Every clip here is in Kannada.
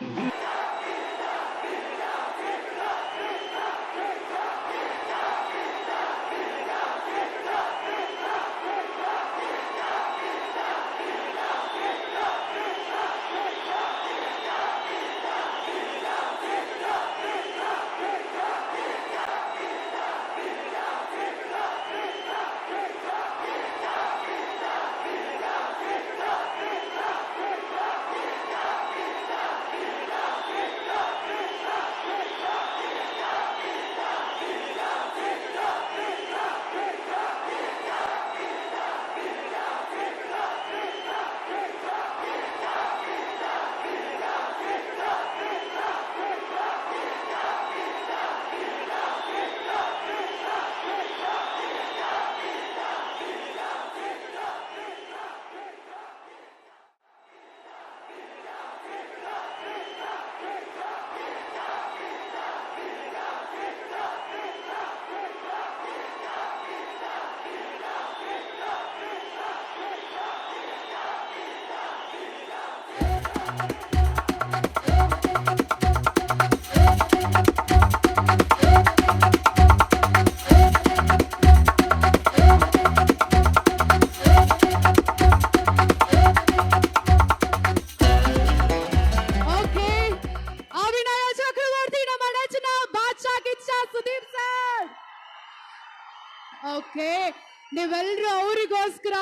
ಓಕೆ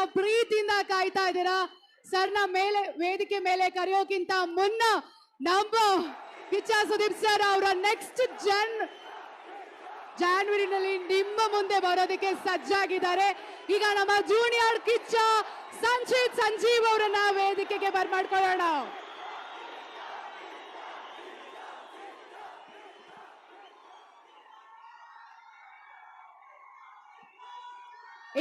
ಪ್ರೀತಿಯಿಂದ ಕಾಯ್ತಾ ಇದ್ದೀರಾ? ಸರ್ನ ಮೇಲೆ, ವೇದಿಕೆ ಮೇಲೆ ಕರೆಯೋಕ್ಕಿಂತ ಮುನ್ನ ನಮ್ಮ ಕಿಚ್ಚ ಸುದೀಪ್ ಸರ್ ಅವರ ನೆಕ್ಸ್ಟ್ ಜನ್ ಜಾನ್ವರಿನಲ್ಲಿ ನಿಮ್ಮ ಮುಂದೆ ಬರೋದಕ್ಕೆ ಸಜ್ಜಾಗಿದ್ದಾರೆ. ಈಗ ನಮ್ಮ ಜೂನಿಯರ್ ಕಿಚ್ಚ ಸಂಚಿತ್ ಸಂಜೀವ್ ಅವರನ್ನ ವೇದಿಕೆಗೆ ಬರ್ಮಾಡ್ಕೊಳ್ಳೋಣ.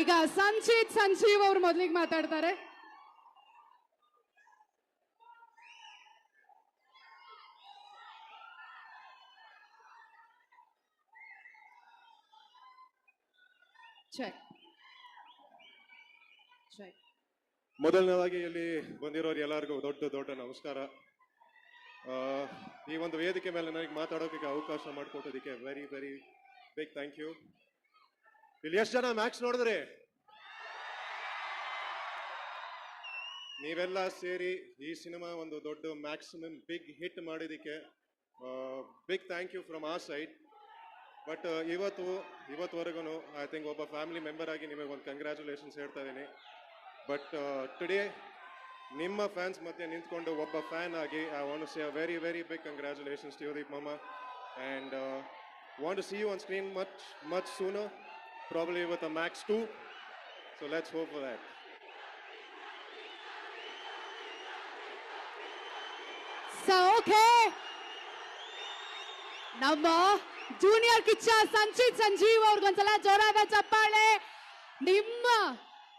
ಈಗ ಸಂಚಿತ್ ಸಂಜೀವ್ ಅವರು ಮೊದಲಿಗೆ ಮಾತಾಡ್ತಾರೆ. ಚೆಕ್ ಚೆಕ್ ಮೊದಲನೇದಾಗಿ ಇಲ್ಲಿ ಬಂದಿರೋರು ಎಲ್ಲರಿಗೂ ದೊಡ್ಡ ದೊಡ್ಡ ನಮಸ್ಕಾರ. ಈ ಒಂದು ವೇದಿಕೆ ಮೇಲೆ ನನಗೆ ಮಾತಾಡೋಕೆ ಅವಕಾಶ ಮಾಡಿಕೊಟ್ಟೋದಕ್ಕೆ very very big thank you ಇಲ್ಲಿ ಎಷ್ಟು ಜನ ಮ್ಯಾಕ್ಸ್ ನೋಡಿದ್ರಿ? ನೀವೆಲ್ಲ ಸೇರಿ ಈ ಸಿನಿಮಾ ಒಂದು ದೊಡ್ಡ ಮ್ಯಾಕ್ಸಿಮಮ್ ಬಿಗ್ ಹಿಟ್ ಮಾಡಿದಕ್ಕೆ ಬಿಗ್ ಥ್ಯಾಂಕ್ ಯು ಫ್ರಮ್ ಆ ಸೈಡ್ ಬಟ್ ಇವತ್ತು ಇವತ್ತುವರೆಗೂ ಐ ಥಿಂಕ್ ಒಬ್ಬ ಫ್ಯಾಮಿಲಿ ಮೆಂಬರ್ ಆಗಿ ನಿಮಗೆ ಒಂದು ಕಂಗ್ರ್ಯಾಚುಲೇಷನ್ಸ್ ಹೇಳ್ತಾ ಇದ್ದೀನಿ. ಬಟ್ ಟುಡೇ ನಿಮ್ಮ ಫ್ಯಾನ್ಸ್ ಮಧ್ಯೆ ನಿಂತ್ಕೊಂಡು ಒಬ್ಬ ಫ್ಯಾನ್ ಆಗಿ I want see a very very big congratulations to Deep ಮಮ್ಮ and want to see you on screen much much sooner probably with a Max too so let's hope for that so okay ನಮ್ಮ ಜೂನಿಯರ್ ಕಿಚ್ಚ ಸಂಚಿತ್ ಸಂಜೀವ್ ಅವ್ರಿಗೊಂದ್ಸಲ ಜೋರಾದ ಚಪ್ಪಾಳೆ. ನಿಮ್ಮ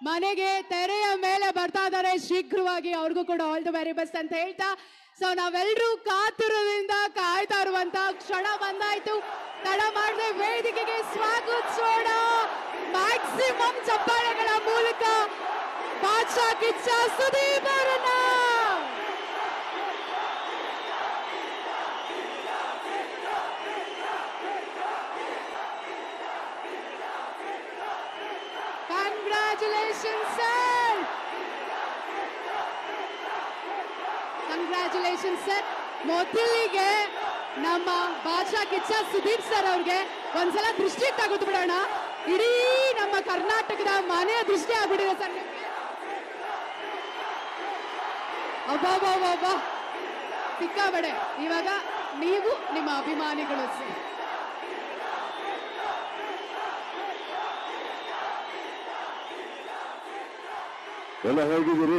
ಮನೆಗೆ ತೆರೆಯ ಮೇಲೆ ಬರ್ತಾ ಇದ್ದಾರೆ. ಶೀಘ್ರವಾಗಿ ಅವ್ರಿಗೂ ಕೂಡ ಆಲ್ ದ ವೆರಿ ಬೆಸ್ಟ್ ಅಂತ ಹೇಳ್ತಾ ಸೊ ನಾವೆಲ್ಲರೂ ಕಾತುರದಿಂದ ಕಾಯ್ತಾ ಇರುವಂತ ಕ್ಷಣ ಬಂದಾಯ್ತು. ತಡ ಮಾಡದೆ ವೇದಿಕೆಗೆ ಸ್ವಾಗತಿಸೋಣ ಮ್ಯಾಕ್ಸಿಮಮ್ ಚಪ್ಪಾಳೆಗಳ ಮೂಲಕ ಬಾದ್ಶಾ ಕಿಚ್ಚ ಸುದೀಪ್ ಅವರನ್ನ. ಕಂಗ್ರ್ಯಾಚುಲೇಷನ್ ಸರ್ ಮೊದಲಿಗೆ ನಮ್ಮ ಭಾಷಾ ಕಿಚ್ಚ ಸುದೀಪ್ ಸರ್ ಅವ್ರಿಗೆ ಒಂದ್ಸಲ ದೃಷ್ಟಿ ತೆಗೆದು ಬಿಡೋಣ. ಇಡೀ ನಮ್ಮ ಕರ್ನಾಟಕದ ಮನೆಯ ದೃಷ್ಟಿ ಆಗ್ಬಿಟ್ಟಿದೆ ಸರ್ ಅಬ್ಬಾ ಸಿಕ್ಕಾಬಡೆ ಇವಾಗ ನೀವು ನಿಮ್ಮ ಅಭಿಮಾನಿಗಳು ಸರ್. ಎಲ್ಲ ಹೇಗಿದ್ದೀರಿ?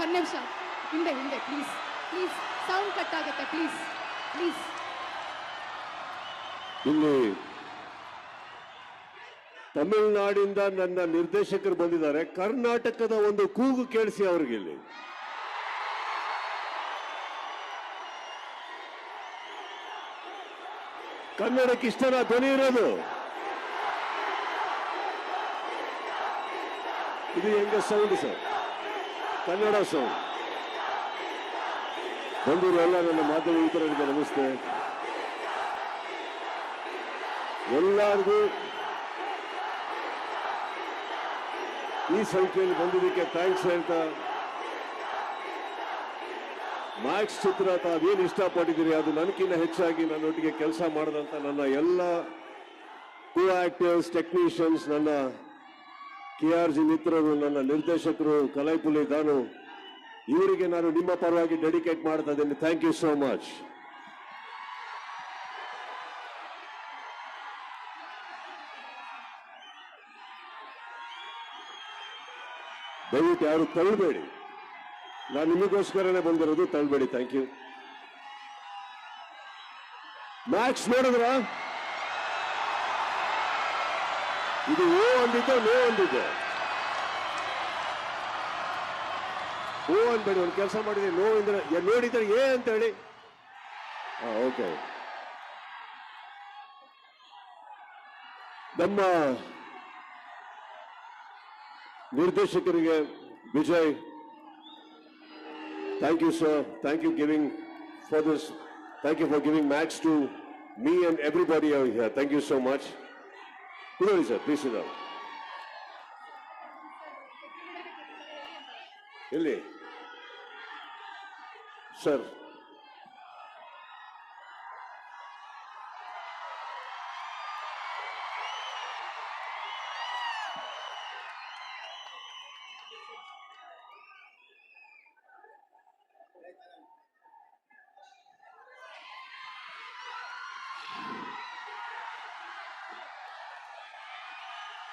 ಒಂದ್ ನಿಮಿಷ. ಹಿಂದೆ ಹಿಂದೆ ಪ್ಲೀಸ್ ಪ್ಲೀಸ್ ಸೌಂಡ್ ಕಟ್ ಆಗುತ್ತೆ ಪ್ಲೀಸ್ ಪ್ಲೀಸ್ ಇಲ್ಲಿ ತಮಿಳುನಾಡಿಂದ ನನ್ನ ನಿರ್ದೇಶಕರು ಬಂದಿದ್ದಾರೆ. ಕರ್ನಾಟಕದ ಒಂದು ಕೂಗು ಕೇಳಿಸಿ ಅವ್ರಿಗೆ ಇಲ್ಲಿ. ಕನ್ನಡಕ್ಕೆ ಇಷ್ಟನ ಧ್ವನಿ ಇರೋದು. ಇದು ಹೆಂಗ ಸೌಂಡ್ ಸರ್? ಕನ್ನಡ ಸಾಂಗ್ ಬಂದಿರೋ ಎಲ್ಲ ನನ್ನ ಮಾಧ್ಯಮ ಇತರರಿಗೆ ನಮಸ್ತೆ. ಎಲ್ಲರಿಗೂ ಈ ಸಂಖ್ಯೆಯಲ್ಲಿ ಬಂದಿದ್ದಕ್ಕೆ ಥ್ಯಾಂಕ್ಸ್ ಹೇಳ್ತಾ ಮ್ಯಾಕ್ಸ್ ಚಿತ್ರ ತಾವೇನು ಇಷ್ಟಪಟ್ಟಿದ್ದೀರಿ? ಅದು ನನಗಿಂತ ಹೆಚ್ಚಾಗಿ ನನ್ನೊಟ್ಟಿಗೆ ಕೆಲಸ ಮಾಡಿದಂಥ ನನ್ನ ಎಲ್ಲ ಕೋ ಆಕ್ಟರ್ಸ್ ಟೆಕ್ನಿಷಿಯನ್ಸ್ ನನ್ನ ಕೆ ಆರ್ ಜಿ ಮಿತ್ರರು, ನನ್ನ ನಿರ್ದೇಶಕರು ಕಲೈಪುಲಿ ದಾನು ಇವರಿಗೆ ನಾನು ನಿಮ್ಮ ಪರವಾಗಿ ಡೆಡಿಕೇಟ್ ಮಾಡ್ತಾ ಇದ್ದೀನಿ ಥ್ಯಾಂಕ್ ಯು ಸೋ ಮಚ್ ದಯವಿಟ್ಟು ಯಾರು ತಳ್ಳಬೇಡಿ. ನಾನು ನಿಮಗೋಸ್ಕರನೇ ಬಂದಿರೋದು ತಳ್ಳಬೇಡಿ. ಥ್ಯಾಂಕ್ ಯು ಮ್ಯಾಕ್ಸ್ ನೋಡಿದ್ರ? ಇದು ಓ ಅಂದಿದ್ದು ನೋ ಅಂದಿದ್ದೆ ಓ ಅನ್ಬೇಡಿ ಒಂದು ಕೆಲಸ ಮಾಡಿದ್ರೆ ನೋ ಅಂದ್ರೆ ನೋಡಿದ್ರೆ ಏ ಅಂತ ಹೇಳಿ. ಓಕೆ. ನಮ್ಮ ನಿರ್ದೇಶಕರಿಗೆ Vijay thank you sir thank you giving for this thank you for giving Max to me and everybody thank you so much ಕುದೋಳಿ sir please ಇದಾವೆ ಎಲ್ಲಿ ಸರ್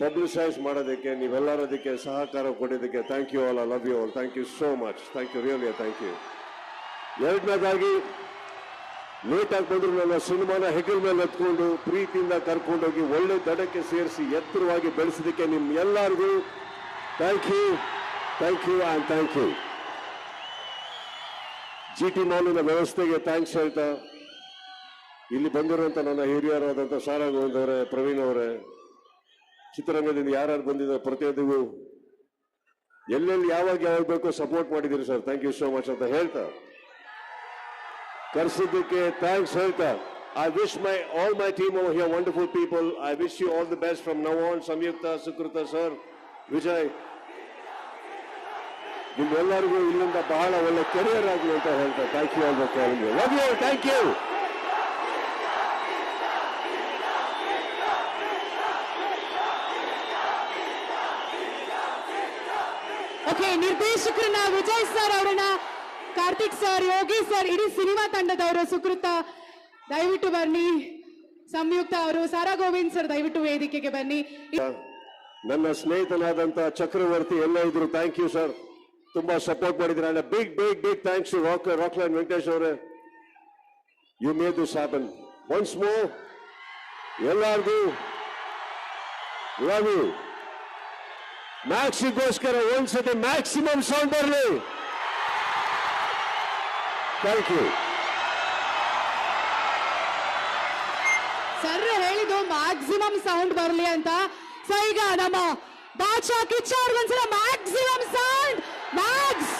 ಪಬ್ಲಿಸೈಸ್ ಮಾಡೋದಕ್ಕೆ ನೀವೆಲ್ಲರೂ ಅದಕ್ಕೆ ಸಹಕಾರ ಕೊಡೋದಕ್ಕೆ thank you all I love you all thank you so much thank you really thank you ಎರಡನೇದಾಗಿ ಲೇಟ್ ಆಗಿ ಬಂದ್ರು ನನ್ನ ಸಿನಿಮಾನ ಹೆಗಲ್ ಮೇಲೆ ಎತ್ಕೊಂಡು, ಪ್ರೀತಿಯಿಂದ ಕರ್ಕೊಂಡೋಗಿ ಒಳ್ಳೆ ದಡಕ್ಕೆ ಸೇರಿಸಿ ಎತ್ತರವಾಗಿ ಬೆಳೆಸಿದಕ್ಕೆ ನಿಮ್ ಎಲ್ಲರಿಗೂ thank you thank you and thank you G T ಮಾಲಿನ ವ್ಯವಸ್ಥೆಗೆ ಥ್ಯಾಂಕ್ಸ್ ಹೇಳ್ತಾ, ಇಲ್ಲಿ ಬಂದಿರುವಂತ ನನ್ನ ಹಿರಿಯರಾದಂಥ ಸಾರಾ ಗೋವಿಂದ್ ಅವರೇ, ಪ್ರವೀಣ್ ಅವರೇ ಚಿತ್ರರಂಗದಿಂದ ಯಾರ್ಯಾರು ಬಂದಿದ್ದಾರೆ ಪ್ರತಿಯೊಂದಿಗೂ ಎಲ್ಲೆಲ್ಲಿ ಯಾವಾಗ ಯಾವಾಗ ಬೇಕೋ ಸಪೋರ್ಟ್ ಮಾಡಿದ್ದೀರಿ sir thank you so much ಅಂತ ಹೇಳ್ತಾ. ಕರೆಸಿದ್ದಕ್ಕೆ ಥ್ಯಾಂಕ್ಸ್ ಹೇಳ್ತಾ. I wish my all my team over here wonderful people I wish you all the best from now on Samyuktha, Sukrutha sir Vijay, ನಿಮ್ಮೆಲ್ಲರಿಗೂ ಇಲ್ಲಿಂದ ಬಹಳ ಒಳ್ಳೆ ಕೆರಿಯರ್ ಆಗಲಿ ಅಂತ ಹೇಳ್ತಾ. Thank you all you thank you okay ನಿರ್ದೇಶಕರನ್ನ Vijay sir ಅವರನ್ನ ಕಾರ್ತಿಕ್ ಸರ್, ಯೋಗಿ ಸರ್, ಇಡೀ ಸಿನಿಮಾ ತಂಡದವರು ಸುಕೃತ ದಯವಿಟ್ಟು ಬನ್ನಿ. ಸಂಯುಕ್ತ ಅವರು, ಸಾರಾ ಗೋವಿಂದ್ ಸರ್, ದಯವಿಟ್ಟು ವೇದಿಕೆಗೆ ಬನ್ನಿ. ನನ್ನ ಸ್ನೇಹಿತನಾದಂತ ಚಕ್ರವರ್ತಿ ಎಲ್ಲ ಇದ್ರು ಥ್ಯಾಂಕ್ ಯು ಸರ್ ತುಂಬಾ ಸಪೋರ್ಟ್ ಮಾಡಿದ್ರೆ and big big big thanks rock Rockline Venkatesh ಅವರೇ. You may this happen once ಮೋ ಎಲ್ಲಾರ್ಗೂ ಲವ್ ಯು ಮ್ಯಾಕ್ಸಿಗೋಸ್ಕರ ಒಂದ್ಸತಿ ಮ್ಯಾಕ್ಸಿಮಮ್ ಸೌಂಡ್ ಬರಲಿ. ಥ್ಯಾಂಕ್ ಯು ಸರ್ ಹೇಳಿದ್ದು ಮ್ಯಾಕ್ಸಿಮಮ್ ಸೌಂಡ್ ಬರಲಿ ಅಂತ. ಸೊ ಈಗ ನಮ್ಮ ಬಾಚಾ ಕಿಚ್ಚ ಅವ್ರಿಗೊಂದ್ಸಲ ಮ್ಯಾಕ್ಸಿಮಮ್ ಸೌಂಡ್. ಮ್ಯಾಕ್ಸ್